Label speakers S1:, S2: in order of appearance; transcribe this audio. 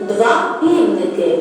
S1: два півники.